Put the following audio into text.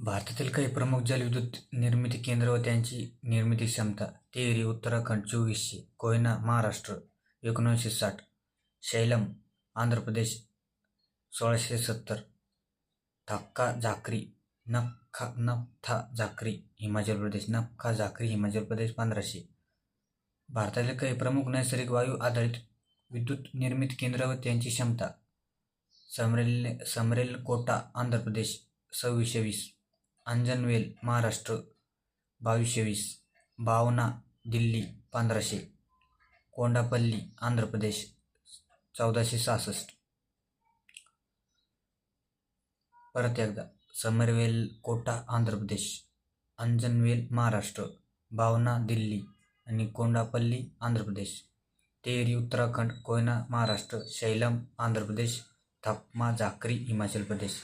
भारतातील काही प्रमुख जलविद्युत निर्मिती केंद्र व त्यांची निर्मिती क्षमता. तेहरी उत्तराखंड चोवीसशे कोयना महाराष्ट्र एकोणीसशे साठ शैलम आंध्र प्रदेश सोळाशे सत्तर थक्का झाकरी नखा नफथा झाकरी हिमाचल प्रदेश नफखा झाकरी हिमाचल प्रदेश पंधराशे. भारतातील काही प्रमुख नैसर्गिक वायू आधारित विद्युत निर्मिती केंद्र व त्यांची क्षमता. समरेल समरेल कोटा आंध्र प्रदेश सव्वीसशे वीस. अंजनवेल महाराष्ट्र. बावीसशे वीस. बावना दिल्ली पंधराशे. कोंडापल्ली आंध्र प्रदेश. चौदाशे सहासष्ट. परत एकदा. समरवेल कोटा आंध्र प्रदेश. अंजनवेल महाराष्ट्र. बावना दिल्ली. आणि कोंडापल्ली आंध्र प्रदेश. तेरी उत्तराखंड कोयना महाराष्ट्र. शैलम आंध्र प्रदेश. थापमा झाकरी हिमाचल प्रदेश.